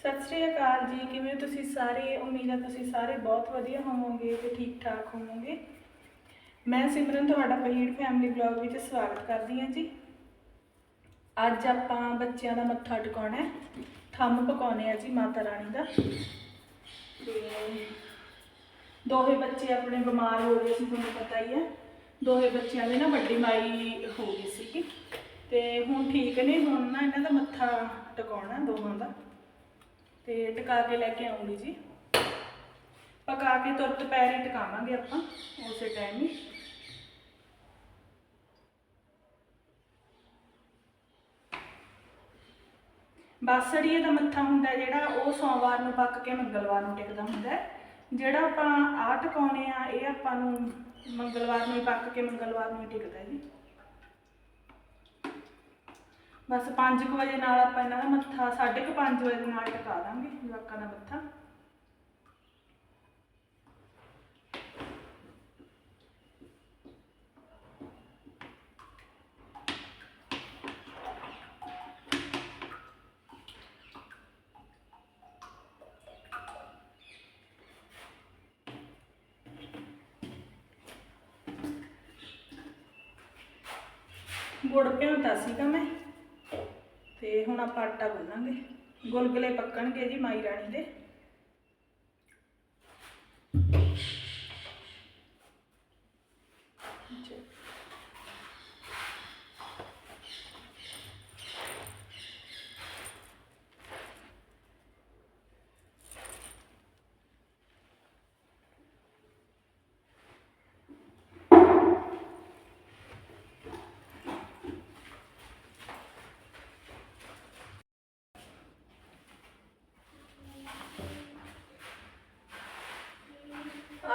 ਸਤਿ ਸ਼੍ਰੀ ਅਕਾਲ ਜੀ, ਕਿਵੇਂ ਹੋ ਤੁਸੀਂ ਸਾਰੇ? ਉਮੀਦ ਹੈ ਤੁਸੀਂ ਸਾਰੇ ਬਹੁਤ ਵਧੀਆ ਹੋਵੋਗੇ ਤੇ ਠੀਕ ਠਾਕ ਹੋਵੋਗੇ। ਮੈਂ ਸਿਮਰਨ ਤੁਹਾਡਾ ਪਹੀੜ ਫੈਮਿਲੀ ਵਲੌਗ ਵਿੱਚ ਸਵਾਗਤ ਕਰਦੀ ਹਾਂ ਜੀ। ਅੱਜ ਆਪਾਂ ਬੱਚਿਆਂ ਦਾ ਮੱਥਾ ਟਿਕਾਉਣਾ ਹੈ। ਥੰਮ ਪਕਾਉਣੇ ਆ ਜੀ ਮਾਤਾ ਰਾਣੀ ਦਾ। ਤੇ ਦੋਹੇ ਬੱਚੇ ਆਪਣੇ ਬਿਮਾਰ ਹੋ ਗਏ ਸੀ, ਤੁਹਾਨੂੰ ਪਤਾ ਹੀ ਹੈ। ਦੋਹੇ ਬੱਚਿਆਂ ਦੇ ਨਾ ਵੱਡੀ ਮਾਈ ਹੋ ਗਈ ਸੀ ਤੇ ਹੁਣ ਠੀਕ ਨੇ, ਹੁਣ ਨਾ ਇਹਨਾਂ ਦਾ ਮੱਥਾ ਟਿਕਾਉਣਾ ਦੋਹਾਂ ਦਾ। ਤੇ ਟਿਕਾ ਕੇ ਲੈ ਕੇ ਆਉਂਗੀ ਜੀ। ਪਕਾ ਕੇ ਤੁਰਤ ਪੈਰ ਹੀ ਟਿਕਾਵਾਂਗੇ ਆਪਾਂ, ਉਸੇ ਟਾਈਮ ਹੀ। ਬਾਸੜੀਏ ਦਾ ਮੱਥਾ ਹੁੰਦਾ ਜਿਹੜਾ, ਉਹ ਸੋਮਵਾਰ ਨੂੰ ਪੱਕ ਕੇ ਮੰਗਲਵਾਰ ਨੂੰ ਟਿਕਦਾ ਹੁੰਦਾ ਹੈ। ਜਿਹੜਾ ਆਪਾਂ ਆਹ ਟਿਕਾਉਣੇ ਆ, ਇਹ ਆਪਾਂ ਨੂੰ ਮੰਗਲਵਾਰ ਨੂੰ ਹੀ ਪੱਕ ਕੇ ਮੰਗਲਵਾਰ ਨੂੰ ਹੀ ਟਿਕਦਾ ਜੀ। ਬਸ 5 ਵਜੇ ਨਾਲ ਆਪਾਂ ਇਹਨਾਂ ਦਾ ਮੱਥਾ 5:30 ਵਜੇ ਦੇ ਨਾਲ ਟਿਕਾ ਦਾਂਗੇ, ਜਵਾਕਾਂ ਦਾ ਮੱਥਾ। ਗੁੜ ਭਿਉਂਤਾ ਸੀਗਾ ਮੈਂ। ਤੇ ਹੁਣ ਆਪਾਂ ਆਟਾ ਗੁੰਨਾਂਗੇ। ਗੁਲਗੁਲੇ ਪੱਕਣਗੇ ਜੀ ਮਾਈ ਰਾਣੀ ਦੇ।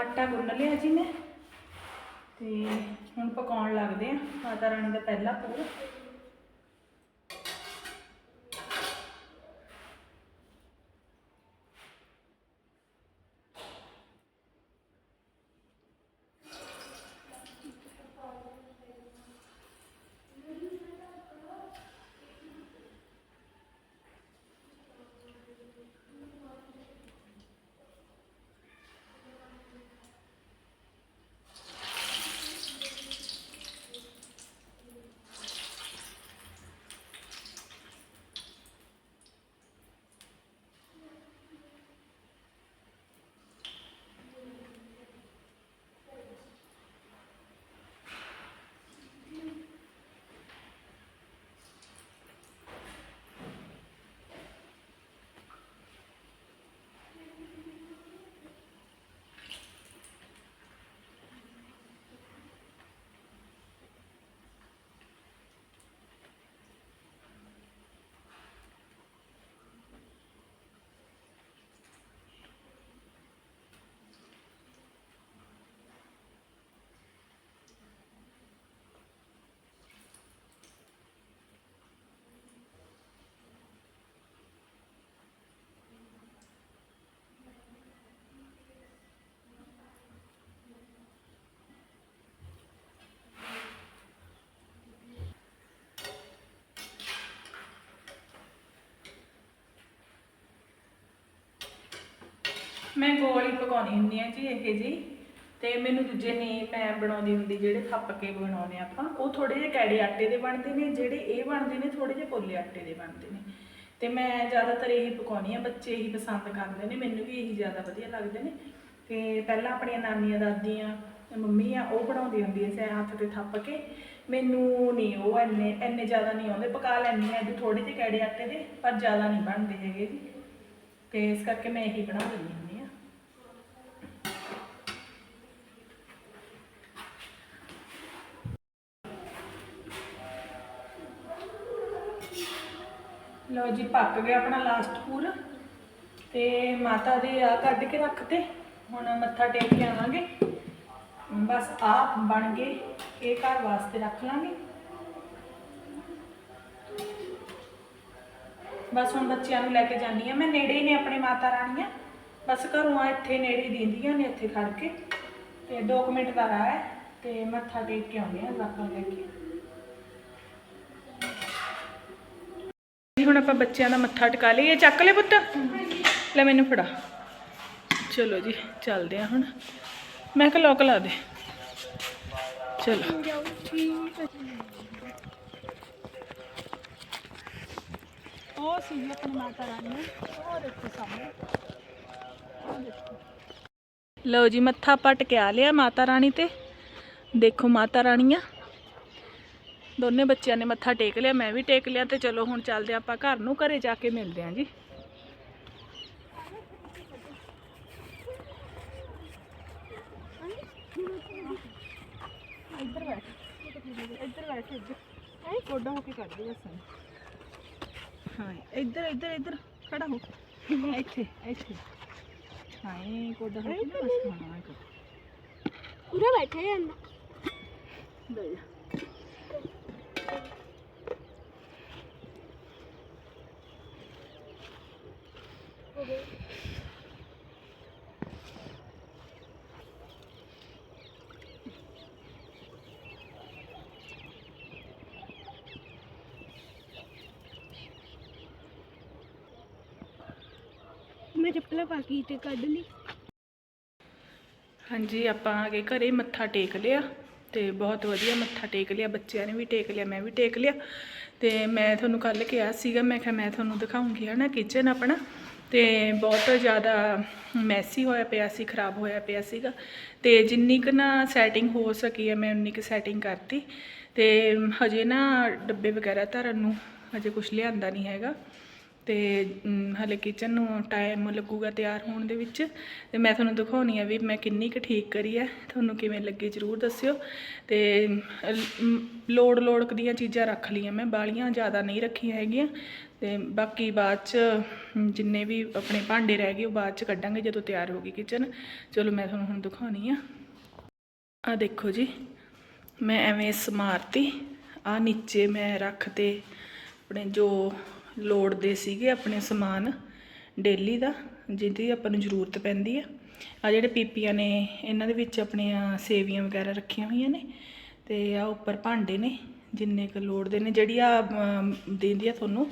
ਆਟਾ ਗੁੰਨ ਲਿਆ ਜੀ ਮੈਂ। ਤੇ ਹੁਣ ਪਕਾਉਣ ਲੱਗਦੇ ਆ। ਮਾਤਾ ਰਾਣੀ ਦਾ ਪਹਿਲਾ ਪੂਰ। ਮੈਂ ਗੋਲ ਹੀ ਪਕਾਉਣੀ ਹੁੰਦੀ ਆ ਜੀ, ਇਹ ਜੀ। ਤੇ ਮੈਨੂੰ ਦੂਜੇ ਨਹੀਂ ਮੈਂ ਬਣਾਉਂਦੀ ਹੁੰਦੀ, ਜਿਹੜੇ ਥੱਪ ਕੇ ਬਣਾਉਨੇ ਆਪਾਂ, ਉਹ ਥੋੜੇ ਜਿਹੇ ਕੈੜੇ ਆਟੇ ਦੇ ਬਣਦੇ ਨੇ, ਜਿਹੜੇ ਇਹ ਬਣਦੇ ਨੇ ਥੋੜੇ ਜਿਹੇ ਪੋਲੇ ਆਟੇ ਦੇ ਬਣਦੇ ਨੇ। ਤੇ ਮੈਂ ਜ਼ਿਆਦਾਤਰ ਇਹੀ ਪਕਾਉਣੀ ਆ ਬੱਚੇ ਇਹੀ ਪਸੰਦ ਕਰਦੇ ਨੇ, ਮੈਨੂੰ ਵੀ ਇਹੀ ਜ਼ਿਆਦਾ ਵਧੀਆ ਲੱਗਦੇ ਨੇ। ਤੇ ਪਹਿਲਾਂ ਆਪਣੀਆਂ ਨਾਨੀਆਂ, ਦਾਦੀਆਂ ਮੰਮੀ ਆ, ਉਹ ਬਣਾਉਂਦੀ ਹੁੰਦੀ ਸੀ ਹੱਥ ਤੇ ਥੱਪ ਕੇ। ਮੈਨੂੰ ਨਹੀਂ ਉਹ ਇੰਨੇ ਇੰਨੇ ਜ਼ਿਆਦਾ ਨਹੀਂ ਆਉਂਦੇ, ਪਕਾ ਲੈਂਦੀ ਆ ਇਹਦੇ ਥੋੜੇ ਜਿਹੇ ਕੈੜੇ ਆਟੇ ਦੇ, ਪਰ ਜ਼ਿਆਦਾ ਨਹੀਂ ਬਣਦੇ ਹੈਗੇ ਜੀ। ਤੇ ਇਸ ਕਰਕੇ ਮੈਂ ਇਹੀ ਬਣਾ ਦਿੰਦੀ ਹੁੰਦੀ ਆ ਲਓ ਜੀ, ਪੱਕ ਗਿਆ ਆਪਣਾ ਲਾਸਟ ਪੂਰ। ਤੇ ਮਾਤਾ ਦੇ ਆ ਕੱਢ ਕੇ ਰੱਖਤੇ ਹੁਣ ਮੱਥਾ ਟੇਕ ਕੇ ਆਵਾਂਗੇ। ਬਸ ਆ ਬਣ ਗਏ ਇਹ ਘਰ ਵਾਸਤੇ ਰੱਖ ਲਾਂਗੇ। ਬਸ ਹੁਣ ਬੱਚਿਆਂ ਨੂੰ ਲੈ ਕੇ ਜਾਨੀ ਆ ਮੈਂ ਨੇੜੇ ਹੀ ਨੇ ਆਪਣੇ ਮਾਤਾ ਰਾਣੀਆਂ। ਬਸ ਘਰੋਂ ਆ, ਇੱਥੇ ਨੇੜੇ ਹੀ ਦਿੰਦੀਆਂ ਨੇ, ਇੱਥੇ ਖੜ ਕੇ। ਤੇ 2 ਮਿੰਟ ਦਾ ਰਾਹ ਹੈ ਤੇ ਮੱਥਾ ਟੇਕ ਕੇ ਆਉਂਦੇ ਆ ਜ਼ਰੂਰ ਲੈ ਕੇ। ਹੁਣ ਆਪਾਂ ਬੱਚਿਆਂ ਦਾ ਮੱਥਾ ਟਿਕਾ ਲਈਏ। ਚੱਕ ਲੈ ਪੁੱਤ। ਲੈ ਮੈਨੂੰ ਫੜਾ। ਚਲੋ ਜੀ ਚੱਲਦੇ ਆ ਹੁਣ। ਮੈਂ ਕਿਹਾ ਲੋਕ ਲਾ ਦੇ। ਚਲੋ। ਜਾਓ ਠੀਕ ਹੈ ਉਹ ਸੀ ਆਪਣੀ ਮਾਤਾ ਰਾਣੀ। ਉਹ ਦੇਖੋ ਸਾਹਮਣੇ। ਉਹ ਦੇਖੋ। ਲਓ ਜੀ ਮੱਥਾ ਪਟ ਕੇ ਆ ਲਿਆ ਮਾਤਾ ਰਾਣੀ ਤੇ। ਦੇਖੋ ਮਾਤਾ ਰਾਣੀਆਂ। ਦੋਨੇ ਬੱਚਿਆਂ ਨੇ ਮੱਥਾ ਟੇਕ ਲਿਆ ਮੈਂ ਵੀ ਟੇਕ ਲਿਆ ਤੇ ਚਲੋ ਹੁਣ ਚੱਲਦੇ ਆਪਾਂ ਘਰ ਨੂੰ ਘਰੇ ਜਾ ਕੇ ਮਿਲਦੇ ਆਂ ਜੀ। ਇੱਧਰ ਬੈਠ ਇੱਧਰ ਬੈਠ ਇੱਧਰ ਐ ਕੋਡਾ ਹੋ ਕੇ ਕੱਢ ਦੇ ਬਸ ਹਾਂ ਇੱਧਰ ਇੱਧਰ ਇੱਧਰ ਖੜਾ ਹੋ। ਇੱਥੇ ਇੱਥੇ। ਹਾਂ ਕੋਡਾ ਹੋ ਕੇ ਬਸ ਖਾਣਾ ਹੈ ਪੂਰਾ ਬੈਠੇ ਬੈ ਮੈਂ ਚੱਪਲਾਂ ਪਾ ਕੇ ਤੇ ਕੱਢ ਲਈ। ਹਾਂਜੀ, ਆਪਾਂ ਆ ਗਏ ਘਰੇ ਮੱਥਾ ਟੇਕ ਲਿਆ ਤੇ ਬਹੁਤ ਵਧੀਆ ਮੱਥਾ ਟੇਕ ਲਿਆ, ਬੱਚਿਆਂ ਨੇ ਵੀ ਟੇਕ ਲਿਆ, ਮੈਂ ਵੀ ਟੇਕ ਲਿਆ ਤੇ ਮੈਂ ਤੁਹਾਨੂੰ ਕੱਲ ਕਿਹਾ ਸੀਗਾ, ਮੈਂ ਕਿਹਾ ਮੈਂ ਤੁਹਾਨੂੰ ਦਿਖਾਉਂਗੀ, ਹਨਾ ਕਿਚਨ ਆਪਣਾ। ਤੇ ਬਹੁਤ ਜ਼ਿਆਦਾ ਮੈਸੀ ਹੋਇਆ ਪਿਆ ਸੀ, ਖਰਾਬ ਹੋਇਆ ਪਿਆ ਸੀਗਾ। ਤੇ ਜਿੰਨੀ ਕੁ ਨਾ ਸੈਟਿੰਗ ਹੋ ਸਕੀ ਹੈ, ਮੈਂ ਉਨੀ ਕੁ ਸੈਟਿੰਗ ਕਰਤੀ। ਤੇ ਹਜੇ ਨਾ ਡੱਬੇ ਵਗੈਰਾ ਧਰਨ ਨੂੰ ਹਜੇ ਕੁਝ ਲਿਆਂਦਾ ਨਹੀਂ ਹੈਗਾ। ਤੇ ਮ, ਹਲੇ ਕਿਚਨ ਨੂੰ ਟਾਈਮ ਲੱਗੂਗਾ ਤਿਆਰ ਹੋਣ ਦੇ ਵਿੱਚ। ਤੇ ਮੈਂ ਤੁਹਾਨੂੰ ਦਿਖਾਉਣੀ ਆ ਵੀ ਮੈਂ ਕਿੰਨੀ ਕੁ ਠੀਕ ਕਰੀ ਹੈ ਤੁਹਾਨੂੰ ਕਿਵੇਂ ਲੱਗੀ ਜਰੂਰ ਦੱਸਿਓ। ਤੇ ਲੋੜ ਲੋੜਕ ਦੀਆਂ ਚੀਜ਼ਾਂ ਰੱਖ ਲਈਆਂ ਮੈਂ। ਬਾਲੀਆਂ ਜ਼ਿਆਦਾ ਨਹੀਂ ਰੱਖੀਆਂ ਹੈਗੀਆਂ। ਤੇ ਬਾਕੀ ਬਾਅਦ ਚ ਜਿੰਨੇ ਵੀ ਆਪਣੇ ਭਾਂਡੇ ਰਹਿ ਗਏ ਉਹ ਬਾਅਦ ਚ ਕੱਢਾਂਗੇ ਜਦੋਂ ਤਿਆਰ ਹੋ ਗਈ ਕਿਚਨ ਚਲੋ ਮੈਂ ਤੁਹਾਨੂੰ ਹੁਣ ਦਿਖਾਉਣੀ ਆ। ਆ ਦੇਖੋ ਜੀ ਮੈਂ ਐਵੇਂ ਸਮਾਰਤੀ। ਆ ਨੀਚੇ ਮੈਂ ਰੱਖ ਤੇ ਆਪਣੇ ਜੋ ਲੋੜ ਦੇ ਸੀਗੇ ਆਪਣੇ ਸਮਾਨ ਡੇਲੀ ਦਾ, ਜਿਹਦੀ ਆਪਾਂ ਨੂੰ ਜ਼ਰੂਰਤ ਪੈਂਦੀ ਆ। ਆ ਜਿਹੜੇ ਪੀਪੀਆਂ ਨੇ, ਇਹਨਾਂ ਦੇ ਵਿੱਚ ਆਪਣੀਆਂ ਸੇਵੀਆਂ ਵਗੈਰਾ ਰੱਖੀਆਂ ਹੋਈਆਂ ਨੇ, ਤੇ ਆ ਉੱਪਰ ਭਾਂਡੇ ਨੇ, ਜਿੰਨੇ ਕੁ ਲੋੜਦੇ ਨੇ। ਜਿਹੜੀ ਆ ਦਿੰਦੀ ਆ ਤੁਹਾਨੂੰ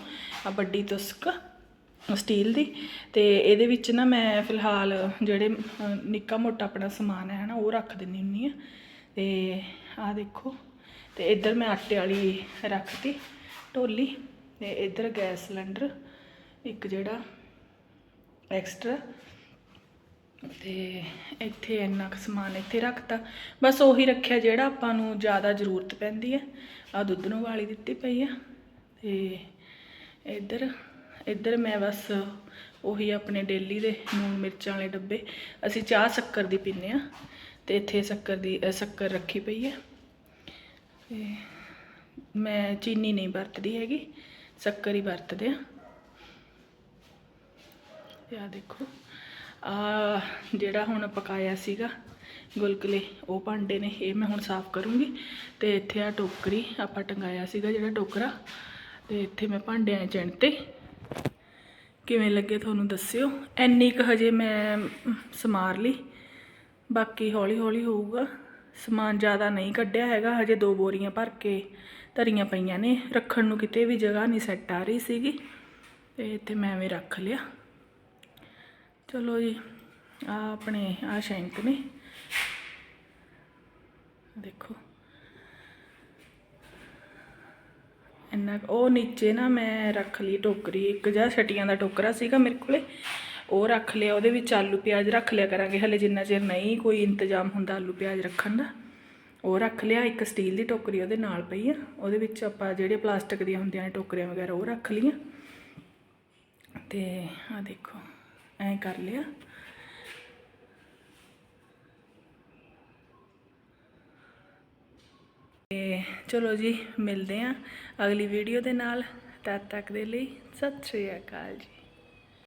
ਆ ਵੱਡੀ ਤੁਸਕ, ਸਟੀਲ ਦੀ, ਤੇ ਇਹਦੇ ਵਿੱਚ ਨਾ ਮੈਂ ਫਿਲਹਾਲ ਜਿਹੜੇ ਨਿੱਕਾ ਮੋਟਾ ਆਪਣਾ ਸਮਾਨ ਹੈ ਨਾ, ਉਹ ਰੱਖ ਦਿੰਨੀ ਹੁੰਨੀ ਆ। ਤੇ ਆਹ ਦੇਖੋ, ਤੇ ਇੱਧਰ ਮੈਂ ਆਟੇ ਵਾਲੀ ਰੱਖਤੀ, ਢੋਲੀ। ਤੇ ਇੱਧਰ ਗੈਸ ਸਿਲੰਡਰ, ਇੱਕ ਜਿਹੜਾ ਐਕਸਟਰਾ ਤੇ ਇੱਥੇ ਇੰਨਾ ਕੁ ਸਮਾਨ ਇੱਥੇ ਰੱਖਤਾ। ਬਸ ਉਹੀ ਰੱਖਿਆ ਜਿਹੜਾ ਆਪਾਂ ਨੂੰ ਜ਼ਿਆਦਾ ਜ਼ਰੂਰਤ ਪੈਂਦੀ ਹੈ। ਆ ਦੁੱਧ ਨੂੰ ਵਾਲੀ ਦਿੱਤੀ ਪਈ ਆ ਤੇ ਇੱਧਰ ਇੱਧਰ ਮੈਂ ਬਸ ਉਹੀ ਆਪਣੇ ਡੇਲੀ ਦੇ ਨੂਣ ਮਿਰਚਾਂ ਵਾਲੇ ਡੱਬੇ, ਅਸੀਂ ਚਾਹ ਸ਼ੱਕਰ ਦੀ ਪੀਂਦੇ ਆ ਤੇ ਇੱਥੇ ਸ਼ੱਕਰ ਦੀ ਸ਼ੱਕਰ ਰੱਖੀ ਪਈ ਹੈ। ਤੇ ਮੈਂ ਚੀਨੀ ਨਹੀਂ ਵਰਤਦੀ ਹੈਗੀ। ਸ਼ੱਕਰ ਹੀ ਵਰਤਦੇ ਆ। ਤੇ ਆ ਦੇਖੋ ਆ ਜਿਹੜਾ ਹੁਣ ਪਕਾਇਆ ਸੀਗਾ ਗੁਲਗੁਲੇ ਉਹ ਭਾਂਡੇ ਨੇ, ਇਹ ਮੈਂ ਹੁਣ ਸਾਫ਼ ਕਰੂੰਗੀ। ਤੇ ਇੱਥੇ ਆ ਟੋਕਰੀ ਆਪਾਂ ਟੰਗਾਇਆ ਸੀਗਾ ਜਿਹੜਾ ਟੋਕਰਾ, ਤੇ ਇੱਥੇ ਮੈਂ ਭਾਂਡਿਆਂ ਚਿਣਤੇ ਕਿਵੇਂ ਲੱਗੇ ਤੁਹਾਨੂੰ ਦੱਸਿਓ। ਐਨੀ ਕੁ ਹਜੇ ਮੈਂ ਸਮਾਰ ਲਈ, ਬਾਕੀ ਹੌਲੀ ਹੌਲੀ ਹੋਊਗਾ। ਸਮਾਨ ਜ਼ਿਆਦਾ ਨਹੀਂ ਕੱਢਿਆ ਹੈਗਾ, ਹਜੇ ਦੋ ਬੋਰੀਆਂ ਭਰ ਕੇ ਧਰੀਆਂ ਪਈਆਂ ਨੇ। ਰੱਖਣ ਨੂੰ ਕਿਤੇ ਵੀ ਜਗ੍ਹਾ ਨਹੀਂ ਸੈੱਟ ਆ ਰਹੀ ਸੀਗੀ। ਤੇ ਇੱਥੇ ਮੈਂ ਐਵੇਂ ਰੱਖ ਲਿਆ। ਚਲੋ ਜੀ ਆ ਆਪਣੇ ਆ ਸ਼ੈਂਕ ਨੇ। ਦੇਖੋ। ਇੰਨਾ ਉਹ ਨੀਚੇ ਨਾ ਮੈਂ ਰੱਖ ਲਈ ਟੋਕਰੀ, ਇੱਕ ਜਾਂ ਛਟੀਆਂ ਦਾ ਟੋਕਰਾ ਸੀਗਾ ਮੇਰੇ ਕੋਲੇ। ਉਹ ਰੱਖ ਲਿਆ, ਉਹਦੇ ਵਿੱਚ ਆਲੂ ਪਿਆਜ਼ ਰੱਖ ਲਿਆ ਕਰਾਂਗੇ। ਹਲੇ ਜਿੰਨਾ ਚਿਰ ਨਹੀਂ ਕੋਈ ਇੰਤਜ਼ਾਮ ਹੁੰਦਾ ਆਲੂ ਪਿਆਜ਼ ਰੱਖਣ ਦਾ, ਉਹ ਰੱਖ ਲਿਆ, ਇੱਕ ਸਟੀਲ ਦੀ ਟੋਕਰੀ ਉਹਦੇ ਨਾਲ ਪਈ ਆ। ਉਹਦੇ ਵਿੱਚ ਆਪਾਂ ਜਿਹੜੇ ਪਲਾਸਟਿਕ ਦੀਆਂ ਹੁੰਦੀਆਂ ਨੇ ਟੋਕਰੀਆਂ ਵਗੈਰਾ, ਉਹ ਰੱਖ ਲਈਆਂ। ਤੇ ਆ ਦੇਖੋ, ਐਂ ਕਰ ਲਿਆ। ਤੇ ਚਲੋ ਜੀ, ਮਿਲਦੇ ਆਂ ਅਗਲੀ ਵੀਡੀਓ ਦੇ ਨਾਲ। ਤਦ ਤੱਕ ਦੇ ਲਈ ਸਤਿ ਸ਼੍ਰੀ ਅਕਾਲ ਜੀ।